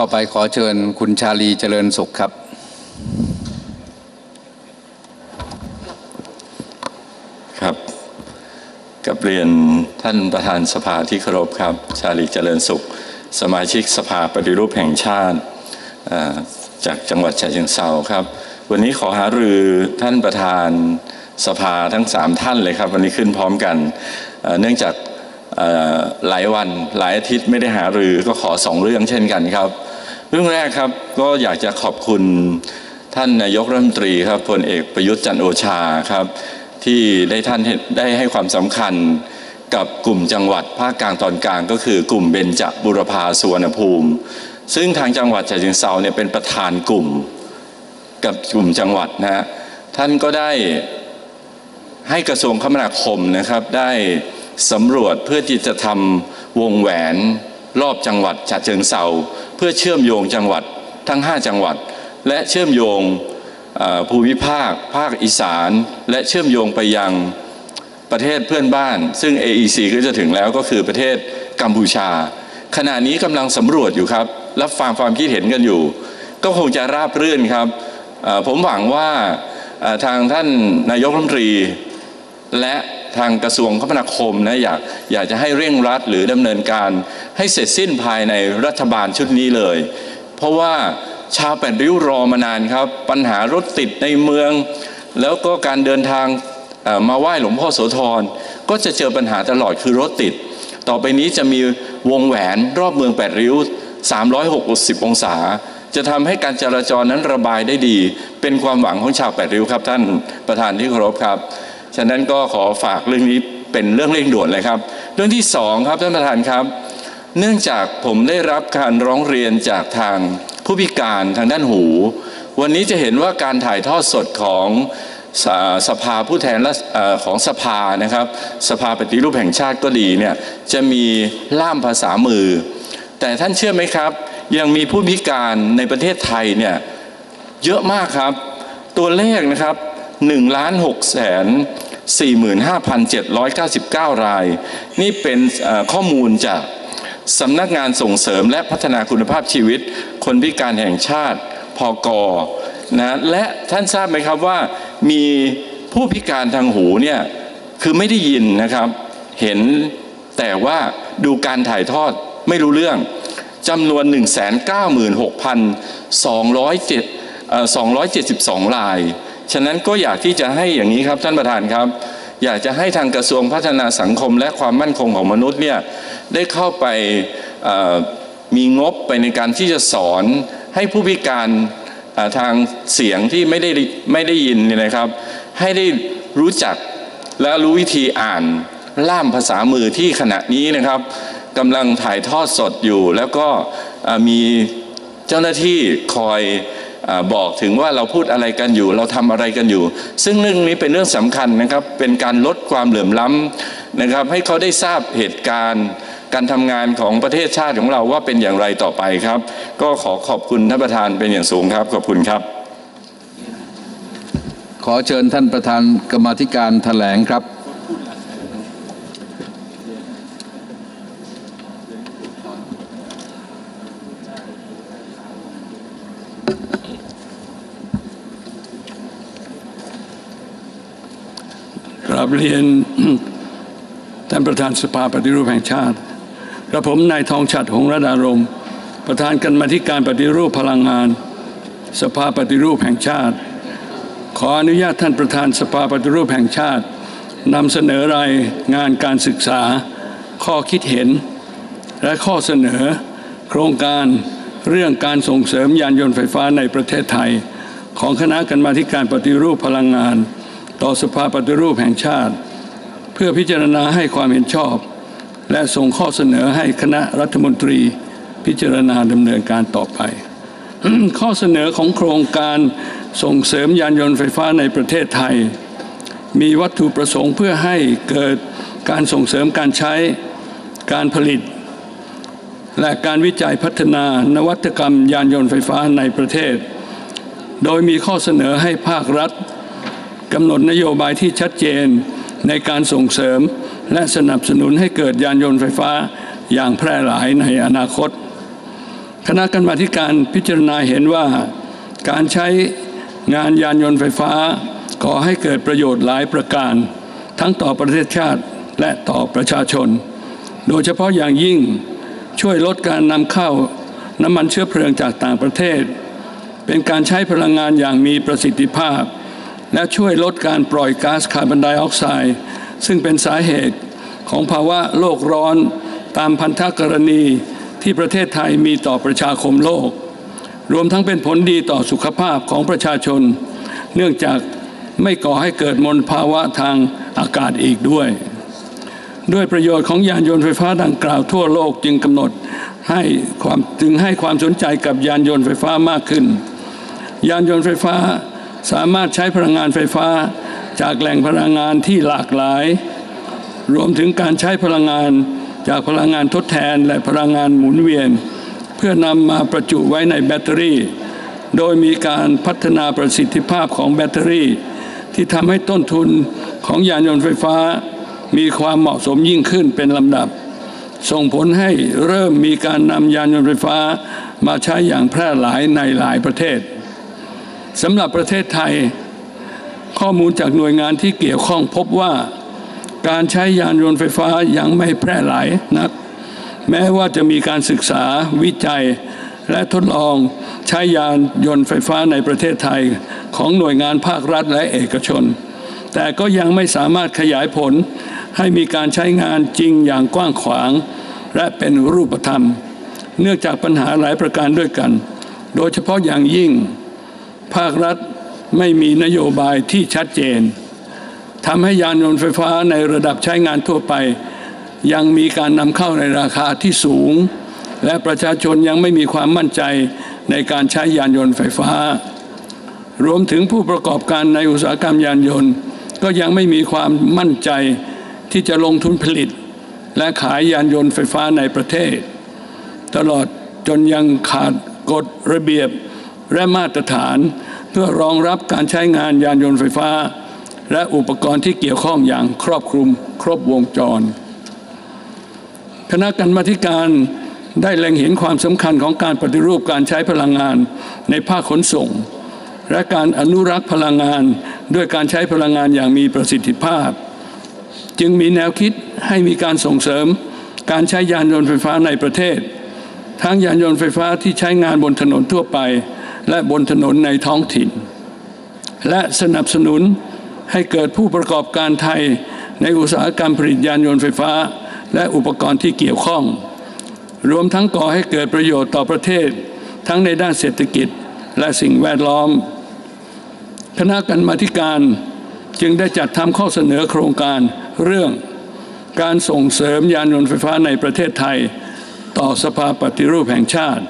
ต่อไปขอเชิญคุณชาลีเจริญสุขครับ ครับ กับเรียนท่านประธานสภาที่เคารพครับ ชาลีเจริญสุข สมาชิกสภาปฏิรูปแห่งชาติจากจังหวัดฉะเชิงเทราครับ วันนี้ขอหารือท่านประธานสภาทั้งสามท่านเลยครับ วันนี้ขึ้นพร้อมกัน เนื่องจากหลายวันหลายอาทิตย์ไม่ได้หารือก็ขอสองเรื่องเช่นกันครับ เรื่องแรกครับก็อยากจะขอบคุณท่านนายกรัฐมนตรีครับพลเอกประยุทธ์จันโอชาครับที่ได้ท่านได้ให้ความสำคัญกับกลุ่มจังหวัดภาคกลางตอนกลาง ก็คือกลุ่มเบญจบุรพาสุวรรณภูมิ ซึ่งทางจังหวัดฉะเชิงเซาเนี่ยเป็นประธานกลุ่มกับกลุ่มจังหวัดนะฮะท่านก็ได้ให้กระทรวงคมนาคมนะครับได้สำรวจเพื่อที่จะทำวงแหวนรอบจังหวัดฉะเชิงเซา เพื่อเชื่อมโยงจังหวัดทั้ง 5 จังหวัด และเชื่อมโยงภูมิภาค ภาคอีสาน และเชื่อมโยงไปยังประเทศเพื่อนบ้าน ซึ่ง AEC ก็จะถึงแล้วก็คือประเทศกัมพูชา ขณะนี้กำลังสำรวจอยู่ครับรับฟังความคิดเห็นกันอยู่ ก็คงจะราบรื่นครับผมหวังว่าทางท่านนายกรัฐมนตรีและ ทางกระทรวงคมนาคมนะอยากอยากจะให้เร่งรัดหรือดำเนินการให้เสร็จสิ้นภายในรัฐบาลชุดนี้เลย เพราะว่าชาวแปดริ้วรอมานานครับ ปัญหารถติดในเมือง แล้วก็การเดินทางมาไหว้หลวงพ่อโสธรก็จะเจอปัญหาตลอดคือรถติด ต่อไปนี้จะมีวงแหวนรอบเมืองแปดริ้ว 360 องศา จะทำให้การจราจรนั้นระบายได้ดี เป็นความหวังของชาวแปดริ้วครับท่านประธานที่เคารพครับ ฉะนั้นก็ขอฝากเรื่องนี้เป็นเรื่องเร่งด่วนเลยครับ เรื่องที่สองครับท่านประธานครับ เนื่องจากผมได้รับการร้องเรียนจากทางผู้พิการทางด้านหู วันนี้จะเห็นว่าการถ่ายทอดสดของสสภาผู้แทนอของสภานะครับ สภาปฏิรูปแห่งชาติก็ดีเนี่ยจะมีล่ามภาษามือ แต่ท่านเชื่อไหมครับ ยังมีผู้พิการในประเทศไทยเนี่ยเยอะมากครับ ตัวเลขนะครับ1ล้าน6แสน 45,799 ราย นี่เป็นข้อมูลจากสำนักงานส่งเสริมและพัฒนาคุณภาพชีวิต คนพิการแห่งชาติพกนะและท่านทราบไหมครับว่ามีผู้พิการทางหูเนี่ยคือไม่ได้ยินนะครับเห็นแต่ว่าดูการถ่ายทอดไม่รู้เรื่องจำนวน 196,207เอ่อ272 ราย ฉะนั้นก็อยากที่จะให้อย่างนี้ครับท่านประธานครับ อยากจะให้ทางกระทรวงพัฒนาสังคมและความมั่นคงของมนุษย์เนี่ยได้เข้าไปมีงบไปในการที่จะสอนให้ผู้พิการทางเสียงที่ไม่ได้ไม่ได้ยินเนี่ยนะครับ ให้ได้รู้จักและรู้วิธีอ่านล่ามภาษามือที่ขณะนี้นะครับกำลังถ่ายทอดสดอยู่แล้วก็มีเจ้าหน้าที่คอย บอกถึงว่าเราพูดอะไรกันอยู่ เราทำอะไรกันอยู่ ซึ่งเรื่องนี้เป็นเรื่องสำคัญนะครับ เป็นการลดความเหลื่อมล้ำนะครับ ให้เขาได้ทราบเหตุการณ์ การทำงานของประเทศชาติของเราว่าเป็นอย่างไรต่อไปครับ ก็ขอขอบคุณท่านประธานเป็นอย่างสูงครับ ขอบคุณครับ ขอเชิญท่านประธานกรรมธิการแถลงครับ ราบเรียนท่านประธานสภาปฏิรูปแห่งชาติกระผมนายทองฉัดหงระดารม ประธานกันมาธิการปฏิรูปพลังงาน สภาปฏิรูปแห่งชาติ ขออนุญาตท่านประธานสภาปฏิรูปแห่งชาตินำเสนอรายงานการศึกษา ข้อคิดเห็น และข้อเสนอ โครงการเรื่องการส่งเสริมยานยนต์ไฟฟ้าในประเทศไทย ของคณะกรรมาธิการปฏิรูปพลังงาน ต่อสภาปฏิรูปแห่งชาติ เพื่อพิจารณาให้ความเห็นชอบ และส่งข้อเสนอให้คณะรัฐมนตรีพิจารณาดำเนินการต่อไป ข้อเสนอของโครงการส่งเสริมยานยนต์ไฟฟ้าในประเทศไทย มีวัตถุประสงค์เพื่อให้เกิดการส่งเสริมการใช้การผลิต และการวิจัยพัฒนานวัตกรรมยานยนต์ไฟฟ้าในประเทศ โดยมีข้อเสนอให้ภาครัฐ กำหนดนโยบายที่ชัดเจนในการส่งเสริมและสนับสนุนให้เกิดยานยนต์ไฟฟ้าอย่างแพร่หลายในอนาคต คณะกรรมาการพิจารณาเห็นว่าการใช้งานยานยนต์ไฟฟ้าก่อให้เกิดประโยชน์หลายประการ ทั้งต่อประเทศชาติและต่อประชาชน โดยเฉพาะอย่างยิ่งช่วยลดการนำเข้าน้ำมันเชื้อเพลิงจากต่างประเทศ เป็นการใช้พลังงานอย่างมีประสิทธิภาพ และช่วยลดการปล่อยก๊าซคาร์บอนไดออกไซด์ซึ่งเป็นสาเหตุของภาวะโลกร้อนตามพันธกรณีที่ประเทศไทยมีต่อประชาคมโลก รวมทั้งเป็นผลดีต่อสุขภาพของประชาชน เนื่องจากไม่ก่อให้เกิดมลภาวะทางอากาศอีกด้วย ด้วยประโยชน์ของยานยนต์ไฟฟ้าดังกล่าวทั่วโลกจึงกำหนดให้ความจึงให้ความสนใจกับยานยนต์ไฟฟ้ามากขึ้น ยานยนต์ไฟฟ้า สามารถใช้พลังงานไฟฟ้าจากแหล่งพลังงานที่หลากหลาย รวมถึงการใช้พลังงานจากพลังงานทดแทนและพลังงานหมุนเวียน เพื่อนำมาประจุไว้ในแบตเตอรี่ โดยมีการพัฒนาประสิทธิภาพของแบตเตอรี่ ที่ทำให้ต้นทุนของยานยนต์ไฟฟ้า มีความเหมาะสมยิ่งขึ้นเป็นลำดับ ส่งผลให้เริ่มมีการนำยานยนต์ไฟฟ้ามาใช้อย่างแพร่หลายในหลายประเทศ สำหรับประเทศไทย ข้อมูลจากหน่วยงานที่เกี่ยวข้องพบว่า การใช้ยานยนต์ไฟฟ้ายังไม่แพร่หลายนัก แม้ว่าจะมีการศึกษาวิจัย และทดลองใช้ยานยนต์ไฟฟ้าในประเทศไทยของหน่วยงานภาครัฐและเอกชน แต่ก็ยังไม่สามารถขยายผลให้มีการใช้งานจริงอย่างกว้างขวาง และเป็นรูปธรรม เนื่องจากปัญหาหลายประการด้วยกัน โดยเฉพาะอย่างยิ่ง ภาครัฐไม่มีนโยบายที่ชัดเจนทำให้ยานยนต์ไฟฟ้าในระดับใช้งานทั่วไป ยังมีการนำเข้าในราคาที่สูง และประชาชนยังไม่มีความมั่นใจในการใช้ยานยนต์ไฟฟ้า รวมถึงผู้ประกอบการในอุตสาหกรรมยานยนต์ ก็ยังไม่มีความมั่นใจที่จะลงทุนผลิต และขายยานยนต์ไฟฟ้าในประเทศ ตลอดจนยังขาดกฎระเบียบ และมาตรฐานเพื่อรองรับการใช้งานยานยนต์ไฟฟ้า และอุปกรณ์ที่เกี่ยวข้องอย่างครอบคลุมครบวงจร คณะกรรมาธิการได้เล็งเห็นความสำคัญของการปฏิรูปการใช้พลังงานในภาคขนส่ง และการอนุรักษ์พลังงานด้วยการใช้พลังงานอย่างมีประสิทธิภาพ จึงมีแนวคิดให้มีการส่งเสริมการใช้ยานยนต์ไฟฟ้าในประเทศ ทั้งยานยนต์ไฟฟ้าที่ใช้งานบนถนนทั่วไป และบนถนนในท้องถิ่น และสนับสนุนให้เกิดผู้ประกอบการไทยในอุตสาหกรรมผลิตยานยนต์ไฟฟ้า และอุปกรณ์ที่เกี่ยวข้อง รวมทั้งก่อให้เกิดประโยชน์ต่อประเทศ ทั้งในด้านเศรษฐกิจและสิ่งแวดล้อม คณะกรรมาธิการจึงได้จัดทำข้อเสนอโครงการเรื่องการส่งเสริมยานยนต์ไฟฟ้าในประเทศไทย ต่อสภาปฏิรูปแห่งชาติ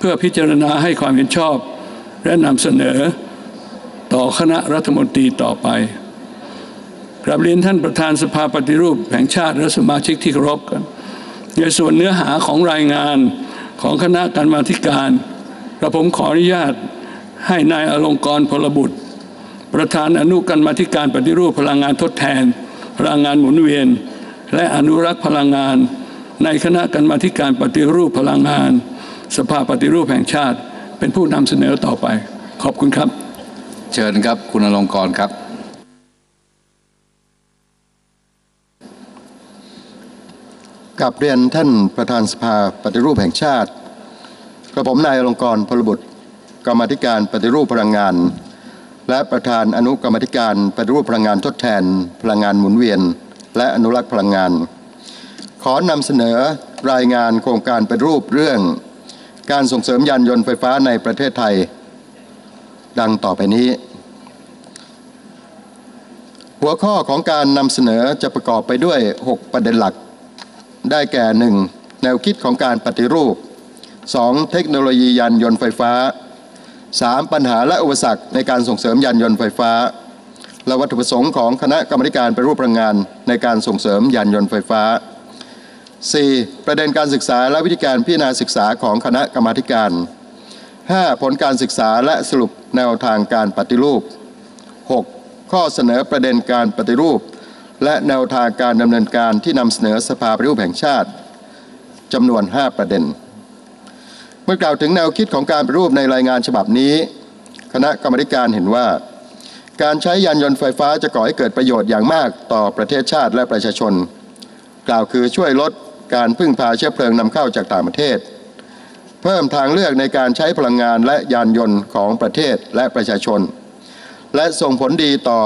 เพื่อพิจารณาให้ความเห็นชอบ และนำเสนอต่อคณะรัฐมนตรีต่อไปกราบเรียนท่านประธานสภาปฏิรูปแห่งชาติและสมาชิกที่เคารพกัน ในส่วนเนื้อหาของรายงานของคณะกรรมาธิการกระผมขออนุญาตให้นายอลงกรพลบุตร ประธานอนุกรรมาธิการปฏิรูปพลังงานทดแทน พลังงานหมุนเวียน และอนุรักษ์พลังงาน ในคณะกรรมาธิการปฏิรูปพลังงาน สภาปฏิรูปแห่งชาติ เป็นผู้นำเสนอต่อไป ขอบคุณครับ เชิญครับคุณอลงกรณ์ครับ กับเรียนท่านประธานสภาปฏิรูปแห่งชาติ กระผมนายอลงกรณ์พลบุตรกรรมธิการปฏิรูปพลังงาน และประธานอนุกรรมธิการปฏิรูปพลังงานทดแทน พลังงานหมุนเวียน และอนุรักษ์พลังงาน ขอนำเสนอรายงานโครงการปฏิรูปเรื่อง การส่งเสริมยานยนต์ไฟฟ้าในประเทศไทย ดังต่อไปนี้ หัวข้อของการนำเสนอจะประกอบไปด้วย 6 ประเด็นหลัก ได้แก่ 1. แนวคิดของการปฏิรูป 2. เทคโนโลยียานยนต์ไฟฟ้า 3. ปัญหาและอุปสรรคในการส่งเสริมยานยนต์ไฟฟ้า และวัตถุประสงค์ของคณะกรรมการปฏิรูปพลังงานในการส่งเสริมยานยนต์ไฟฟ้า 4. ประเด็นการศึกษาและวิธีการพิจารณาศึกษาของคณะกรรมาการ 5. ผลการศึกษาและสรุปแนวทางการปฏิรูป 6. ข้อเสนอประเด็นการปฏิรูป และแนวทางการดำเนินการที่นำเสนอสภาปฏิรูปแห่งชาติจำนวน 5 ประเด็น เมื่อกล่าวถึงแนวคิดของการปฏิรูปในรายงานฉบับนี้ คณะกรรมาการเห็นว่า การใช้ยานยนต์ไฟฟ้าจะก่อให้เกิดประโยชน์อย่างมากต่อประเทศชาติและประชาชน กล่าวคือช่วยลด การพึ่งพาเชื้อเพลิงนำเข้าจากต่างประเทศ เพิ่มทางเลือกในการใช้พลังงานและยานยนต์ของประเทศและประชาชน และส่งผลดีต่อ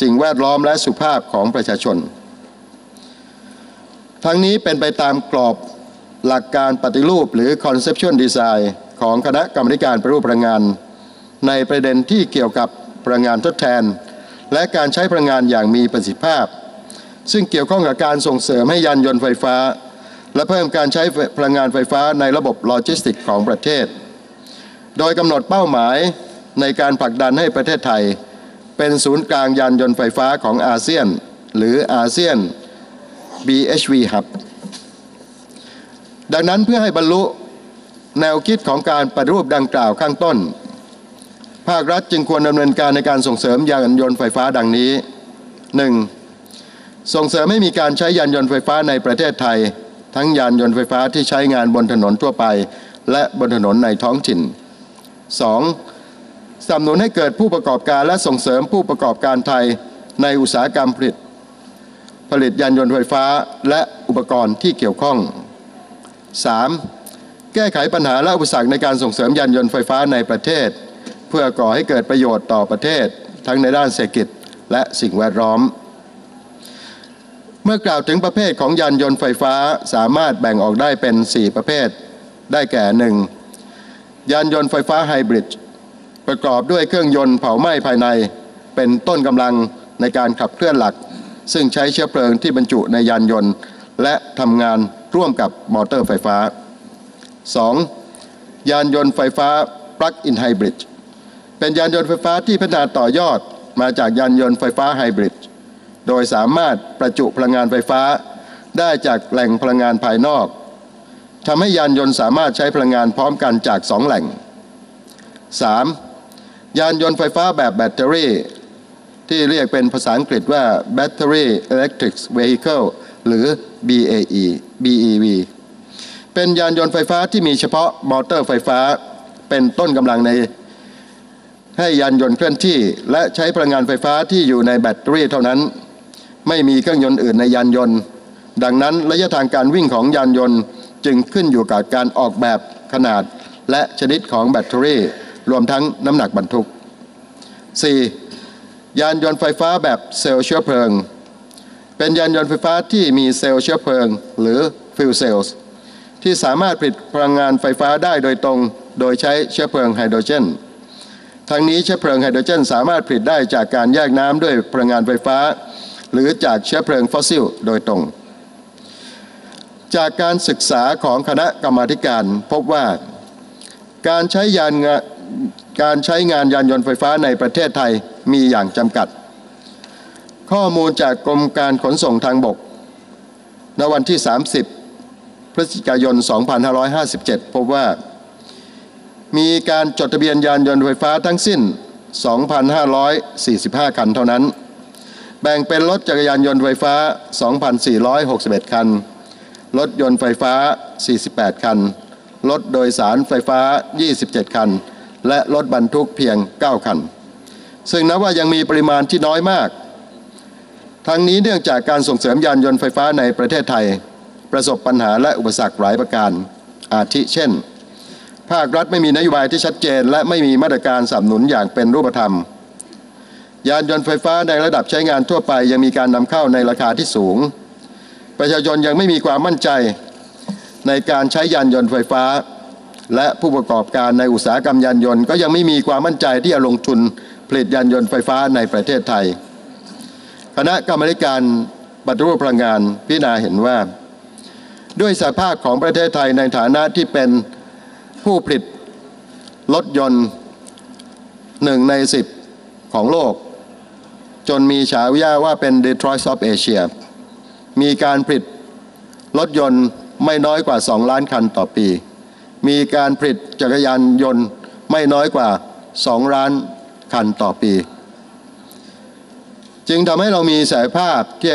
สิ่งแวดล้อมและสุขภาพของประชาชน ทั้งนี้เป็นไปตามกรอบหลักการปฏิรูปหรือ conceptual design ของคณะกรรมการปฏิรูปพลังงาน ในประเด็นที่เกี่ยวกับพลังงานทดแทน และการใช้พลังงานอย่างมีประสิทธิภาพ ซึ่งเกี่ยวข้องกับการส่งเสริมให้ยานยนต์ไฟฟ้า และเพิ่มการใช้พลังงานไฟฟ้าในระบบโลจิสติกของประเทศ โดยกำหนดเป้าหมายในการผลักดันให้ประเทศไทย เป็นศูนย์กลางยานยนต์ไฟฟ้าของอาเซียน หรืออาเซียน BHV Hub ดังนั้นเพื่อให้บรรลุแนวคิดของการปฏิรูปดังกล่าวข้างต้น ภาครัฐจึงควรดำเนินการในการส่งเสริมยานยนต์ไฟฟ้าดังนี้ 1. ส่งเสริมให้มีการใช้ยานยนต์ไฟฟ้าในประเทศไทย ทั้งยานยนต์ไฟฟ้าที่ใช้งานบนถนนทั่วไป และบนถนนในท้องถิ่น 2. สนับสนุนให้เกิดผู้ประกอบการและส่งเสริมผู้ประกอบการไทยในอุตสาหกรรมผลิต ผลิตยานยนต์ไฟฟ้าและอุปกรณ์ที่เกี่ยวข้อง 3. แก้ไขปัญหาและอุปสรรคในการส่งเสริมยานยนต์ไฟฟ้าในประเทศ เพื่อก่อให้เกิดประโยชน์ต่อประเทศ ทั้งในด้านเศรษฐกิจและสิ่งแวดล้อม เมื่อกล่าวถึงประเภทของยานยนต์ไฟฟ้าสามารถแบ่งออกได้เป็น 4 ประเภท ได้แก่ 1. ยานยนต์ไฟฟ้าไฮบริดประกอบด้วยเครื่องยนต์เผาไหม้ภายใน เป็นต้นกำลังในการขับเคลื่อนหลัก ซึ่งใช้เชื้อเพลิงที่บรรจุในยานยนต์ และทำงานร่วมกับมอเตอร์ไฟฟ้า 2. ยานยนต์ไฟฟ้า Plug-in Hybrid เป็นยานยนต์ไฟฟ้าที่พัฒนาต่อยอดมาจากยานยนต์ไฟฟ้าไฮบริด โดยสามารถประจุพลังงานไฟฟ้า ได้จากแหล่งพลังงานภายนอกทำให้ยานยนต์สามารถใช้พลังงานพร้อมกันจากสองแหล่ง 3. ยานยนต์ไฟฟ้าแบบแบตเตอรี่ ที่เรียกเป็นภาษาอังกฤษว่า Battery Electric Vehicle หรือ BAE BEV เป็นยานยนต์ไฟฟ้าที่มีเฉพาะมอเตอร์ไฟฟ้า เป็นต้นกำลังในให้ยานยนต์เคลื่อนที่ และใช้พลังงานไฟฟ้าที่อยู่ในแบตเตอรี่เท่านั้น ไม่มีเครื่องยนต์อื่นในยานยนต์ ดังนั้นระยะทางการวิ่งของยานยนต์จึงขึ้นอยู่กับการออกแบบขนาดและชนิดของแบตเตอรี่ รวมทั้งน้ำหนักบรรทุก 4. ยานยนต์ไฟฟ้าแบบเซลล์เชื้อเพลิง เป็นยานยนต์ไฟฟ้าที่มีเซลล์เชื้อเพลิง หรือฟิวเซลส์ที่สามารถผลิตพลังงานไฟฟ้าได้โดยตรง โดยใช้เชื้อเพลิงไฮโดรเจน ทั้งนี้เชื้อเพลิงไฮโดรเจน สามารถผลิตได้จากการแยกน้ำด้วยพลังงานไฟฟ้า หรือจากเชื้อเพลิงฟอสซิลโดยตรง จากการศึกษาของคณะกรรมาการพบว่า การใช้ยานการใช้งานยานยนต์ไฟฟ้าในประเทศไทยมีอย่างจำกัด ข้อมูลจากกรมการขนส่งทางบกในวันที่ 30 พฤศจิกายน 2557 พบว่า มีการจดทะเบียนยานยนต์ไฟฟ้าทั้งสิ้น 2,545 คันเท่านั้น แบ่งเป็นรถจักรยานยนต์ไฟฟ้า 2,461 คัน รถยนต์ไฟฟ้า 48 คัน รถโดยสารไฟฟ้า 27 คัน และรถบรรทุกเพียง 9 คัน ซึ่งนับว่ายังมีปริมาณที่น้อยมาก ทั้งนี้เนื่องจากการส่งเสริมยานยนต์ไฟฟ้าในประเทศไทย ประสบปัญหาและอุปสรรคหลายประการ อาทิเช่น ภาครัฐไม่มีนโยบายที่ชัดเจน และไม่มีมาตรการสนับสนุนอย่างเป็นรูปธรรม ยานยนต์ไฟฟ้าในระดับใช้งานทั่วไป ยังมีการนำเข้าในราคาที่สูง ประชาชนยังไม่มีความมั่นใจในการใช้ยานยนต์ไฟฟ้า และผู้ประกอบการในอุตสาหกรรมยานยนต์ ก็ยังไม่มีความมั่นใจที่จะลงทุนผลิตยานยนต์ไฟฟ้าในประเทศไทย คณะกรรมการปฏิรูปพลังงานพิจารณาเห็นว่า ด้วยสภาพของประเทศไทยในฐานะที่เป็นผู้ผลิตรถยนต์หนึ่งในสิบของโลก จนมีฉายาว่าเป็น Detroit of Asia มีการผลิตรถยนต์ไม่น้อยกว่า 2 ล้านคันต่อปี มีการผลิตจักรยานยนต์ไม่น้อยกว่า 2 ล้านคันต่อปี จึงทำให้เรามีศักยภาพที่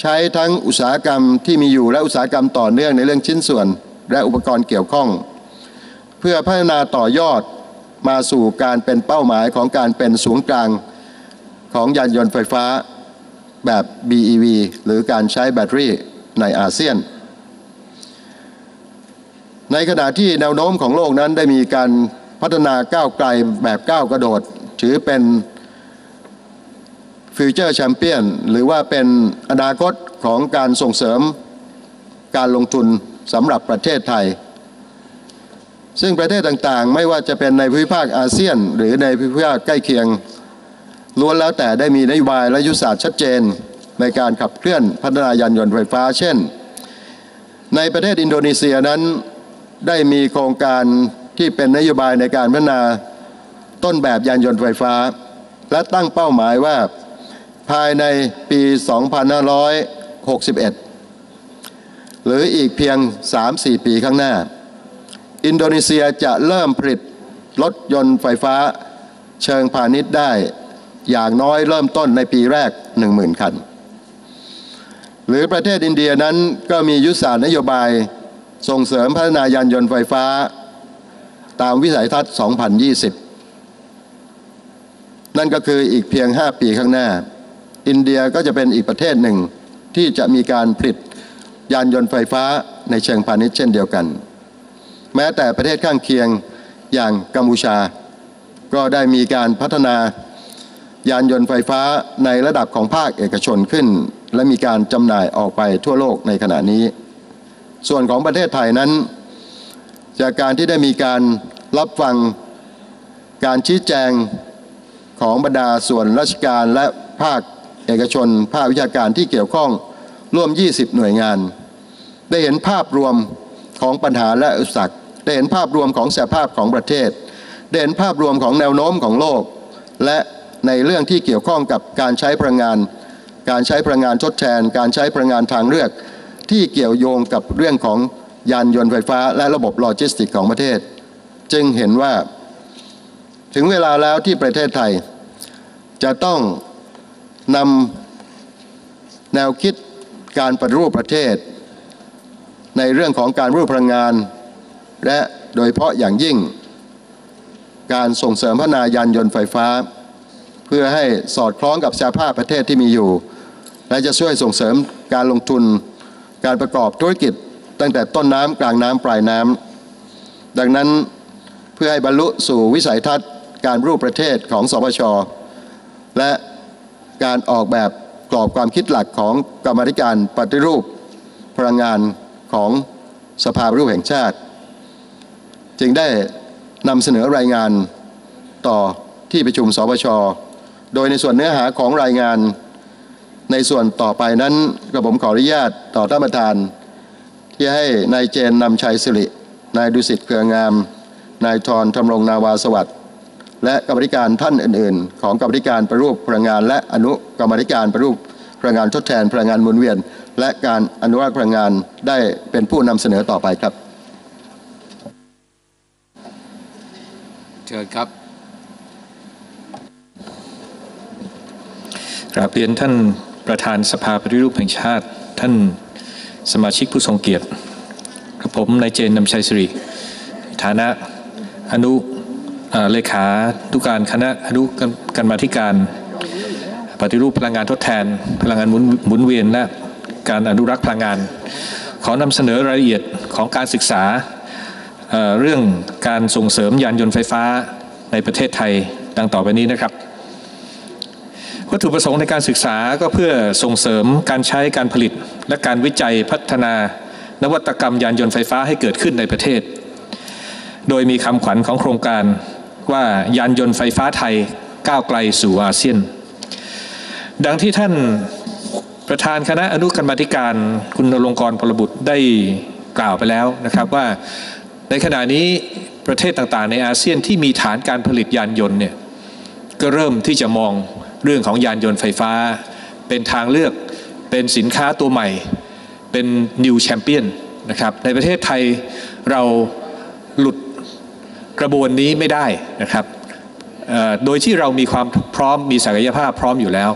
ใช้ทั้งอุตสาหกรรมที่มีอยู่และอุตสาหกรรมต่อเนื่องในเรื่องชิ้นส่วน และอุปกรณ์เกี่ยวข้อง เพื่อพัฒนาต่อยอดมาสู่การเป็นเป้าหมายของการเป็นศูนย์กลาง ของยานยนต์ไฟฟ้าแบบ BEV หรือการใช้แบตเตอรี่ในอาเซียน ในขณะที่แนวโน้มของโลกนั้นได้มีการพัฒนาก้าวไกลแบบก้าวกระโดด ถือเป็นฟิวเจอร์แชมเปี้ยนหรือว่าเป็นอนาคตของการส่งเสริมการลงทุนสำหรับประเทศไทย ซึ่งประเทศต่างๆ ไม่ว่าจะเป็นในภูมิภาคอาเซียน หรือในภูมิภาคใกล้เคียง ล้วนแล้วแต่ได้มีนโยบายและยุทธศาสตร์ชัดเจน ในการขับเคลื่อนพัฒนายานยนต์ไฟฟ้า เช่น ในประเทศอินโดนีเซียนั้นได้มีโครงการที่เป็นนโยบายในการพัฒนาต้นแบบยานยนต์ไฟฟ้า และตั้งเป้าหมายว่าภายในปี 2561 หรืออีกเพียง 3-4 ปีข้างหน้า อินโดนีเซียจะเริ่มผลิตรถยนต์ไฟฟ้าเชิงพาณิชย์ได้ อย่างน้อยเริ่มต้นในปีแรก 10,000 คัน หรือประเทศอินเดียนั้นก็มียุทธศาสตร์นโยบายส่งเสริมพัฒนายานยนต์ไฟฟ้า ตามวิสัยทัศน์ 2020 นั่นก็คืออีกเพียง 5 ปีข้างหน้า อินเดียก็จะเป็นอีกประเทศหนึ่งที่จะมีการผลิตยานยนต์ไฟฟ้าในเชิงพาณิชย์เช่นเดียวกัน แม้แต่ประเทศข้างเคียงอย่างกัมพูชา ก็ได้มีการพัฒนา ยานยนต์ไฟฟ้าในระดับของภาคเอกชนขึ้น และมีการจำหน่ายออกไปทั่วโลกในขณะนี้ ส่วนของประเทศไทยนั้น จากการที่ได้มีการรับฟังการชี้แจงของบรรดาส่วนราชการและภาคเอกชน ภาควิชาการที่เกี่ยวข้องร่วม 20 หน่วยงาน ได้เห็นภาพรวมของปัญหาและอุปสรรคได้เห็นภาพรวมของสภาพของประเทศ ได้เห็นภาพรวมของแนวโน้มของโลก และ ในเรื่องที่เกี่ยวข้องกับการใช้พลังงาน การใช้พลังงานทดแทน การใช้พลังงานทางเลือก ที่เกี่ยวโยงกับเรื่องของยานยนต์ไฟฟ้า และระบบโลจิสติกของประเทศ จึงเห็นว่า ถึงเวลาแล้วที่ประเทศไทย จะต้องนำแนวคิดการปฏิรูปประเทศ ในเรื่องของการรูปพลังงาน และโดยเฉพาะอย่างยิ่ง การส่งเสริมพัฒนายานยนต์ไฟฟ้า เพื่อให้สอดคล้องกับสภาพประเทศที่มีอยู่ และจะช่วยส่งเสริมการลงทุน การประกอบธุรกิจตั้งแต่ต้นน้ำกลางน้ำปลายน้ำดังนั้นเพื่อให้บรรลุสู่วิสัยทัศน์การรูปประเทศของสปชและการออกแบบกรอบความคิดหลักของกรรมธิการปฏิรูปพลังงานของสภาปฏิรูปแห่งชาติ จึงได้นำเสนอรายงานต่อที่ประชุมสปช โดยในส่วนเนื้อหาของรายงานในส่วนต่อไปนั้นกระผมขออนุญาตต่อท่านประธาน ที่ให้นายเจนนำชัยสิริ นายดุสิตเครืองาม นายทรธำรงนาวาสวัสดิ์และกรรมธิการท่านอื่น ๆ ของกรรมธิการประรูปพลังงาน และอนุกรรมธิการประรูปพลังงานทดแทนพลังงานหมุนเวียน และการอนุรักษ์พลังงานได้เป็นผู้นำเสนอต่อไปครับ เชิญครับ ราบเรียนท่านประธานสภาปฏิรูปแห่งชาติ ท่านสมาชิกผู้ทรงเกียรติกับผมนายเจนนำชัยสิริฐานะอนุเเลขาทุกการคณะอนุกรรมาธิการ ปฏิรูปพลังงานทดแทน พลังงานหมุนหมุนเวียนและการอนุรักษ์พลังงาน ขอนำเสนอรายละเอียดของการศึกษาเเรื่องการส่งเสริมยานยนต์ไฟฟ้าในประเทศไทยดังต่อไปนี้นะครับ วัตถุประสงค์ในการศึกษาก็เพื่อส่งเสริมการใช้การผลิต และการวิจัยพัฒนา นวัตกรรมยานยนต์ไฟฟ้าให้เกิดขึ้นในประเทศ โดยมีคำขวัญของโครงการว่ายานยนต์ไฟฟ้าไทยก้าวไกลสู่อาเซียน ดังที่ท่านประธานคณะอนุกรรมธิการคุณนรงค์กรพลบุตรได้กล่าวไปแล้วนะครับว่าในขณะนี้ประเทศต่างๆ ในอาเซียนที่มีฐานการผลิตยานยนต์เนี่ยก็เริ่มที่จะมอง เรื่องของยานยนต์ไฟฟ้า เป็นทางเลือกเป็นสินค้าตัวใหม่ เป็น new champion นะครับในประเทศไทยเราหลุดกระบวนนี้ไม่ได้นะครับโดยที่เรามีความพร้อมมีศักยภาพพร้อมอยู่แล้ว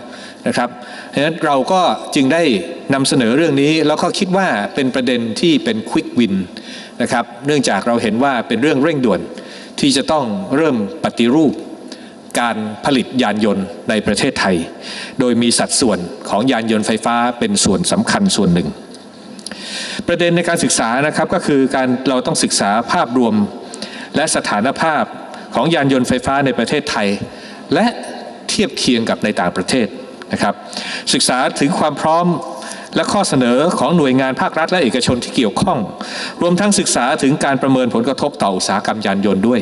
นะครับเพราะฉะนั้นเราก็จึงได้นำเสนอเรื่องนี้ แล้วก็คิดว่าเป็นประเด็นที่เป็นควิกวินนะครับเนื่องจากเราเห็นว่าเป็นเรื่องเร่งด่วนที่จะต้องเริ่มปฏิรูป การผลิตยานยนต์ในประเทศไทย โดยมีสัดส่วนของยานยนต์ไฟฟ้าเป็นส่วนสำคัญส่วนหนึ่ง ประเด็นในการศึกษานะครับก็คือการเราต้องศึกษาภาพรวมและสถานภาพของยานยนต์ไฟฟ้าในประเทศไทย และเทียบเคียงกับในต่างประเทศนะครับศึกษาถึงความพร้อมและข้อเสนอของหน่วยงานภาครัฐและเอกชนที่เกี่ยวข้อง รวมทั้งศึกษาถึงการประเมินผลกระทบต่ออุตสาหกรรมยานยนต์ด้วย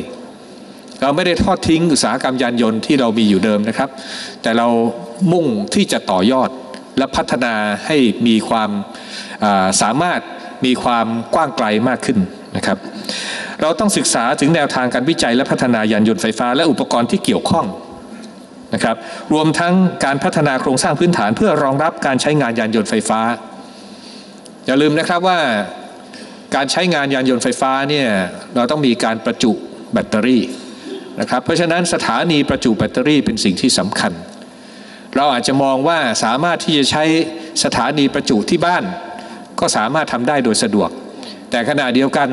เราไม่ได้ทอดทิ้งอุตสาหกรรมยานยนต์ที่เรามีอยู่เดิมนะครับ แต่เรามุ่งที่จะต่อยอดและพัฒนาให้มีความสามารถมีความกว้างไกลมากขึ้นนะครับ เราต้องศึกษาถึงแนวทางการวิจัยและพัฒนายานยนต์ไฟฟ้า และอุปกรณ์ที่เกี่ยวข้องนะครับ รวมทั้งการพัฒนาโครงสร้างพื้นฐานเพื่อรองรับการใช้งานยานยนต์ไฟฟ้า อย่าลืมนะครับว่าการใช้งานยานยนต์ไฟฟ้าเนี่ยเราต้องมีการประจุแบตเตอรี่ นะครับเพราะฉะนั้นสถานีประจุแบตเตอรี่เป็นสิ่งที่สำคัญ เราอาจจะมองว่าสามารถที่จะใช้สถานีประจุที่บ้าน ก็สามารถทำได้โดยสะดวก แต่ขณะเดียวกัน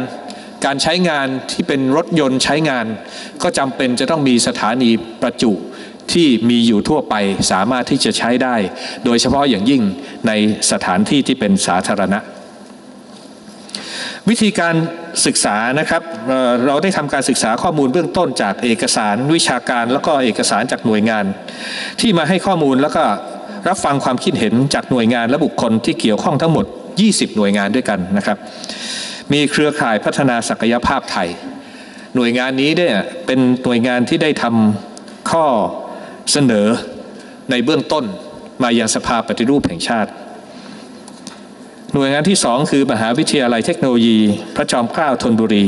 การใช้งานที่เป็นรถยนต์ใช้งาน ก็จำเป็นจะต้องมีสถานีประจุที่มีอยู่ทั่วไปสามารถที่จะใช้ได้ โดยเฉพาะอย่างยิ่งในสถานที่ที่เป็นสาธารณะ วิธีการศึกษานะครับเเราได้ทำการศึกษาข้อมูลเบื้องต้นจากเอกสารวิชาการ แล้วก็เอกสารจากหน่วยงาน ที่มาให้ข้อมูลแล้วก็รับฟังความคิดเห็นจากหน่วยงานและบุคคลที่เกี่ยวข้องทั้งหมด 20 หน่วยงานด้วยกันนะครับ มีเครือข่ายพัฒนาศักยภาพไทย หน่วยงานนี้เนี่ยเป็นหน่วยงานที่ได้ทำข้อเสนอในเบื้องต้นมายังสภาปฏิรูปแห่งชาติ น่วยงานที่สองคือมหาวิทยาลัยเทคโนโลยี พระจอมเกล้าธนบุรี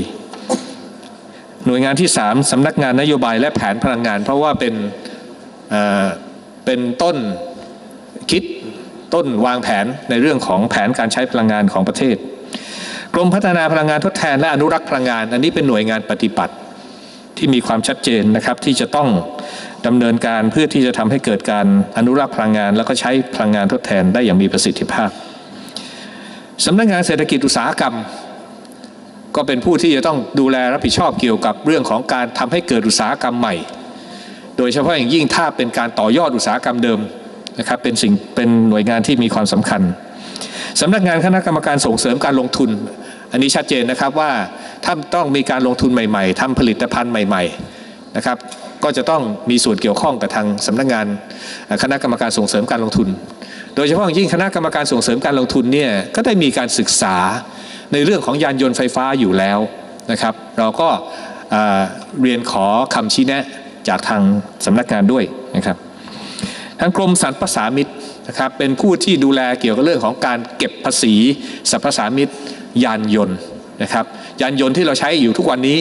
หน่วยงานที่สามสำนักงานนโยบายและแผนพลังงาน เพราะว่าเป็นเป็นต้นคิดต้นวางแผนในเรื่องของแผนการใช้พลังงานของประเทศ กรมพัฒนาพลังงานทดแทนและอนุรักษ์พลังงาน อันนี้เป็นหน่วยงานปฏิบัติที่มีความชัดเจนนะครับที่จะต้องดำเนินการเพื่อที่จะทำให้เกิดการอนุรักษ์พลังงาน แล้วก็ใช้พลังงานทดแทนได้อย่างมีประสิทธิภาพ สำนักงานเศรษฐกิจอุตสาหกรรม ก็เป็นผู้ที่จะต้องดูแลรับผิดชอบเกี่ยวกับเรื่องของการทำให้เกิดอุตสาหกรรมใหม่ โดยเฉพาะอย่างยิ่งถ้าเป็นการต่อยอดอุตสาหกรรมเดิมนะครับเป็นสิ่งเป็นหน่วยงานที่มีความสำคัญสำนักงานคณะกรรมการส่งเสริมการลงทุน อันนี้ชัดเจนนะครับว่าถ้าต้องมีการลงทุนใหม่ ๆทำผลิตภัณฑ์ใหม่ ๆนะครับ ก็จะต้องมีส่วนเกี่ยวข้องกับทางสำนักงานคณะกรรมการส่งเสริมการลงทุน โดยเฉพาะอย่างยิ่งคณะกรรมการส่งเสริมการลงทุนเนี่ยก็ได้มีการศึกษาในเรื่องของยานยนต์ไฟฟ้าอยู่แล้วนะครับ เราก็เรียนขอคำชี้แนะจากทางสำนักงานด้วยนะครับทางกรมสรรพสามิตนะครับเป็นผู้ที่ดูแลเกี่ยวกับเรื่องของการเก็บภาษีสรรพสามิตยานยนต์นะครับ ยานยนต์ที่เราใช้อยู่ทุกวันนี้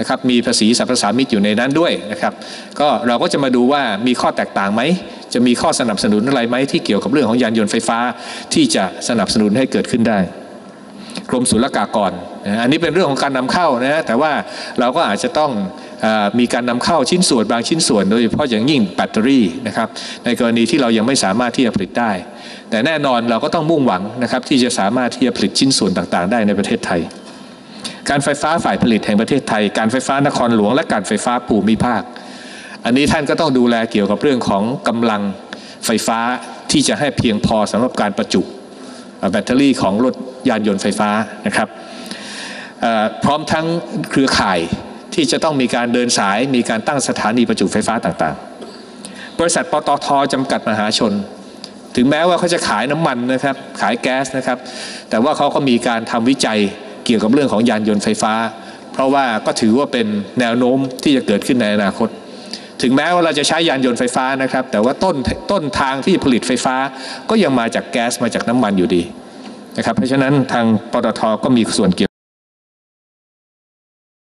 นะครับมีภาษีสรรพสามิตอยู่ในนั้นด้วยนะครับก็เราก็จะมาดูว่ามีข้อแตกต่างไหมจะมีข้อสนับสนุนอะไรไหมที่เกี่ยวกับเรื่องของยานยนต์ไฟฟ้า ที่จะสนับสนุนให้เกิดขึ้นได้กรมศุลกากรอันนี้เป็นเรื่องของการนำเข้านะแต่ว่าเราก็อาจจะต้องมีการนำเข้าชิ้นส่วนบางชิ้นส่วน โดยเฉพาะอย่างยิ่งแบตเตอรี่นะครับในกรณีที่เรายังไม่สามารถที่จะผลิตได้ แต่แน่นอนเราก็ต้องมุ่งหวังนะครับที่จะสามารถที่จะผลิตชิ้นส่วนต่างๆ ได้ในประเทศไทย การไฟฟ้าฝ่ายผลิตแห่งประเทศไทย การไฟฟ้านครหลวง และการไฟฟ้าภูมิภาค อันนี้ท่านก็ต้องดูแลเกี่ยวกับเรื่องของกำลังไฟฟ้าที่จะให้เพียงพอสำหรับการประจุแบตเตอรี่ของรถยานยนต์ไฟฟ้านะครับพร้อมทั้งเครือข่ายที่จะต้องมีการเดินสายมีการตั้งสถานีประจุไฟฟ้าต่างๆ บริษัทปตทจำกัดมหาชน ถึงแม้ว่าเขาจะขายน้ำมันนะครับขายแก๊สนะครับ แต่ว่าเขาก็มีการทำวิจัย เกี่ยวกับเรื่องของยานยนต์ไฟฟ้า เพราะว่าก็ถือว่าเป็นแนวโน้มที่จะเกิดขึ้นในอนาคต ถึงแม้ว่าเราจะใช้ยานยนต์ไฟฟ้านะครับ แต่ว่าต้นต้นทางที่ผลิตไฟฟ้า ก็ยังมาจากแก๊สมาจากน้ำมันอยู่ดีนะครับเพราะฉะนั้นทางปตทก็มีส่วนเกี่ยว